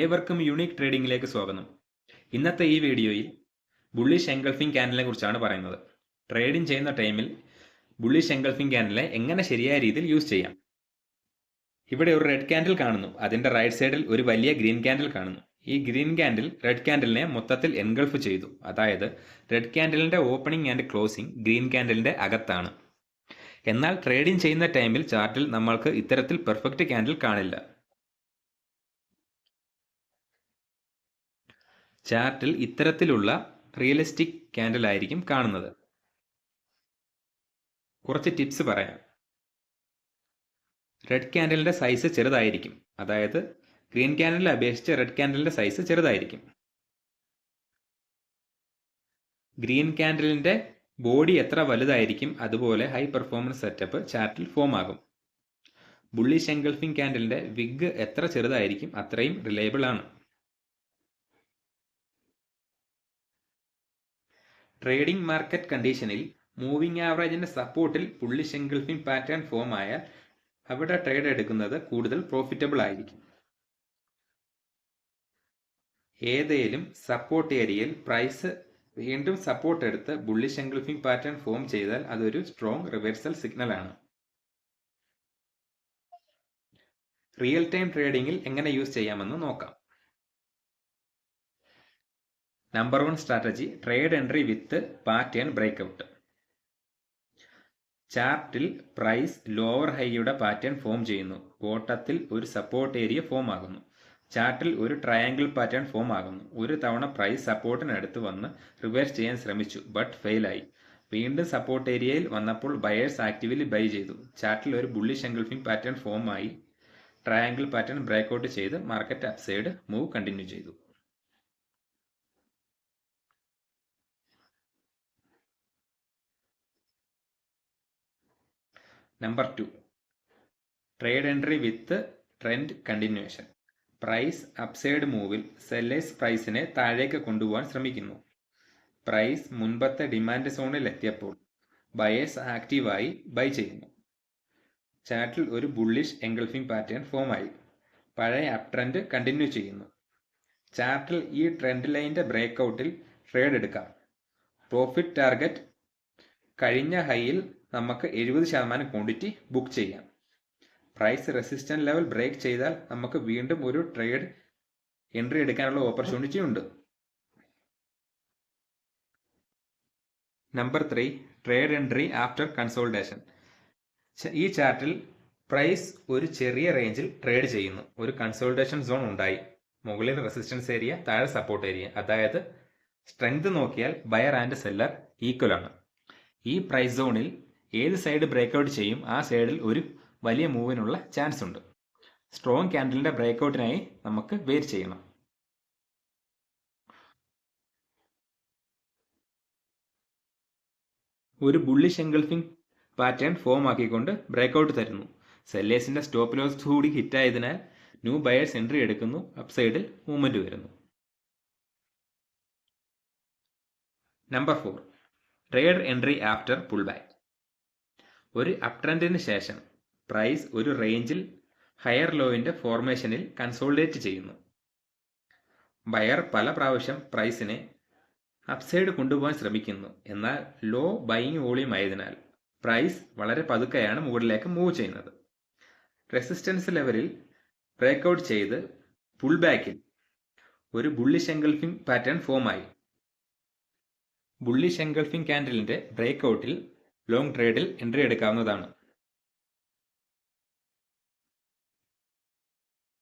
ഏവർക്കും യൂണിക് ട്രേഡിംഗിലേക്ക് സ്വാഗതം. ഇന്നത്തെ ഈ വീഡിയോയിൽ ബുള്ളിഷ് എൻഗൾഫിംഗ് ക്യാൻഡലിനെ കുറിച്ചാണ് പറയുന്നത്. ട്രേഡിംഗ് ചെയ്യുന്ന ടൈമിൽ ബുള്ളിഷ് എൻഗൾഫിംഗ് ക്യാൻഡലിനെ എങ്ങനെ ശരിയായ രീതിയിൽ യൂസ് ചെയ്യാം? ഇവിടെ ഒരു റെഡ് ക്യാൻഡിൽ കാണുന്നു. അതിന്റെ റൈറ്റ് സൈഡിൽ ഒരു വലിയ ഗ്രീൻ ക്യാൻഡിൽ കാണുന്നു. ഈ ഗ്രീൻ ക്യാൻഡിൽ റെഡ് ക്യാൻഡിലിനെ മൊത്തത്തിൽ എൻഗൾഫ് ചെയ്തു. അതായത് റെഡ് ക്യാൻഡിലിന്റെ ഓപ്പണിംഗ് ആൻഡ് ക്ലോസിംഗ് ഗ്രീൻ ക്യാൻഡിലിന്റെ അകത്താണ്. എന്നാൽ ട്രേഡിംഗ് ചെയ്യുന്ന ടൈമിൽ ചാർട്ടിൽ നമ്മൾക്ക് ഇത്തരത്തിൽ പെർഫെക്റ്റ് ക്യാൻഡിൽ കാണില്ല. ചാർട്ടിൽ ഇത്തരത്തിലുള്ള റിയലിസ്റ്റിക് ക്യാൻഡിൽ ആയിരിക്കും കാണുന്നത്. കുറച്ച് ടിപ്സ് പറയാം. റെഡ് ക്യാൻഡലിന്റെ സൈസ് ചെറുതായിരിക്കും. അതായത് ഗ്രീൻ ക്യാൻഡലിനെ അപേക്ഷിച്ച് റെഡ് ക്യാൻഡലിന്റെ സൈസ് ചെറുതായിരിക്കും. ഗ്രീൻ ക്യാൻഡലിന്റെ ബോഡി എത്ര വലുതായിരിക്കും അതുപോലെ ഹൈ പെർഫോമൻസ് സെറ്റപ്പ് ചാർട്ടിൽ ഫോം ആകും. ബുള്ളിഷ് എൻഗൾഫിംഗ് ക്യാൻഡലിന്റെ വിഗ് എത്ര ചെറുതായിരിക്കും അത്രയും റിലയബിൾ ആണ്. ട്രേഡിംഗ് മാർക്കറ്റ് കണ്ടീഷനിൽ മൂവിംഗ് ആവറേജിന്റെ സപ്പോർട്ടിൽ പുള്ളി ഷെങ്കിൾഫിംഗ് പാറ്റേൺ ഫോം ആയാൽ അവിടെ ട്രേഡ് എടുക്കുന്നത് കൂടുതൽ പ്രോഫിറ്റബിൾ ആയിരിക്കും. ഏതേലും സപ്പോർട്ട് ഏരിയയിൽ പ്രൈസ് വീണ്ടും സപ്പോർട്ട് എടുത്ത് ബുള്ളിഷ് ഷെങ്കിൾഫിംഗ് പാറ്റേൺ ഫോം ചെയ്താൽ അതൊരു സ്ട്രോങ് റിവേഴ്സൽ സിഗ്നലാണ് റിയൽ ടൈം ട്രേഡിംഗിൽ എങ്ങനെ യൂസ് ചെയ്യാമെന്ന് നോക്കാം. Number one strategy trade entry with pattern breakout ചാർട്ടിൽ പ്രൈസ് ലോവർ ഹൈയുടെ പാറ്റേൺ ഫോം ചെയ്യുന്നു. ബോട്ടത്തിൽ ഒരു സപ്പോർട്ട് ഏരിയ ഫോം ആകുന്നു. ചാർട്ടിൽ ഒരു ട്രയാങ്കിൾ പാറ്റേൺ ഫോം ആകുന്നു. ഒരു തവണ പ്രൈസ് സപ്പോർട്ടിനടുത്ത് വന്ന് റിവേഴ്സ് ചെയ്യാൻ ശ്രമിച്ചു ബട്ട് ഫെയിലായി വീണ്ടും സപ്പോർട്ട് ഏരിയയിൽ വന്നപ്പോൾ ബയേഴ്സ് ആക്റ്റീവ്ലി ബൈ ചെയ്തു. ചാർട്ടിൽ ഒരു ബുള്ളിഷ് എൻഗൾഫിംഗ് പാറ്റേൺ ഫോം ആയി. ട്രയാങ്കിൾ പാറ്റേൺ ബ്രേക്ക്ഔട്ട് ചെയ്ത് മാർക്കറ്റ് അപ്സൈഡ് മൂവ് കണ്ടിന്യൂ ചെയ്തു. Number two trade entry with trend continuation price upside മൂവിൽ sellers പ്രൈസിനെ താഴേക്ക് കൊണ്ടുപോകാൻ ശ്രമിക്കുന്നു. പ്രൈസ് മുൻപത്തെ ഡിമാൻഡ് സോണിൽ എത്തിയപ്പോൾ ബയേഴ്സ് ആക്റ്റീവായി ബൈ ചെയ്യുന്നു. ചാർട്ടിൽ ഒരു ബുള്ളിഷ് എൻഗൾഫിംഗ് പാറ്റേൺ ഫോം ആയി. പഴയ അപ് ട്രെൻഡ് കണ്ടിന്യൂ ചെയ്യുന്നു. ചാർട്ടിൽ ഈ ട്രെൻഡ് ലൈന്റെ ബ്രേക്ക്ഔട്ടിൽ ട്രേഡ് എടുക്കാം. പ്രോഫിറ്റ് ടാർഗറ്റ് കഴിഞ്ഞ ഹൈയിൽ നമുക്ക് എഴുപത് ശതമാനം ക്വാണ്ടിറ്റി ബുക്ക് ചെയ്യാം. പ്രൈസ് റെസിസ്റ്റന്റ് ലെവൽ ബ്രേക്ക് ചെയ്താൽ നമുക്ക് വീണ്ടും ഒരു ട്രേഡ് എൻട്രി എടുക്കാനുള്ള ഓപ്പർച്യൂണിറ്റി ഉണ്ട്. Number three trade entry after consultation ഈ ചാർട്ടിൽ പ്രൈസ് ഒരു ചെറിയ റേഞ്ചിൽ ട്രേഡ് ചെയ്യുന്നു. ഒരു കൺസോൾട്ടേഷൻ സോൺ ഉണ്ടായി. മുകളിൽ റെസിസ്റ്റൻസ് ഏരിയ താഴെ സപ്പോർട്ട് ഏരിയ അതായത് സ്ട്രെങ്ത് നോക്കിയാൽ ബയർ ആൻഡ് സെല്ലർ ഈക്വൽ ആണ്. ഈ പ്രൈസ് സോണിൽ ഏത് സൈഡ് ബ്രേക്ക്ഔട്ട് ചെയ്യും ആ സൈഡിൽ ഒരു വലിയ മൂവിനുള്ള ചാൻസ് ഉണ്ട്. സ്ട്രോങ് ക്യാൻഡലിന്റെ ബ്രേക്ക്ഔട്ടിനായി നമുക്ക് വെയിറ്റ് ചെയ്യണം. ഒരു ബുള്ളിഷ് എൻഗൾഫിംഗ് പാറ്റേൺ ഫോം ആക്കിക്കൊണ്ട് ബ്രേക്ക്ഔട്ട് തരുന്നു. സെല്ലേഴ്സിന്റെ സ്റ്റോപ്പ് ലോസ് കൂടി ഹിറ്റായതിനാൽ ന്യൂ ബയേഴ്സ് എൻട്രി എടുക്കുന്നു അപ്സൈഡിൽ മൂവ്മെന്റ് വരുന്നു. Number four trade entry after pull back ഒരു അപ് ട്രെൻഡിന് ശേഷം പ്രൈസ് ഒരു റേഞ്ചിൽ ഹയർ ലോയിന്റെ ഫോർമേഷനിൽ കൺസോളിഡേറ്റ് ചെയ്യുന്നു. ബയർ പല പ്രാവശ്യം പ്രൈസിനെ അപ്സൈഡ് കൊണ്ടുപോകാൻ ശ്രമിക്കുന്നു. എന്നാൽ ലോ ബൈയിങ് വോളിയം ആയതിനാൽ പ്രൈസ് വളരെ പതുക്കെയാണ് മുകളിലേക്ക് മൂവ് ചെയ്യുന്നത്. റെസിസ്റ്റൻസ് ലെവലിൽ ബ്രേക്ക്ഔട്ട് ചെയ്ത് പുൾ ബാക്കിൽ ഒരു ബുള്ളിഷ് എൻഗൾഫിംഗ് പാറ്റേൺ ഫോം ആയി. ബുള്ളിഷ് എൻഗൾഫിംഗ് ക്യാൻഡലിന്റെ ബ്രേക്ക്ഔട്ടിൽ ലോങ് ട്രേഡിൽ എൻട്രി എടുക്കാവുന്നതാണ്.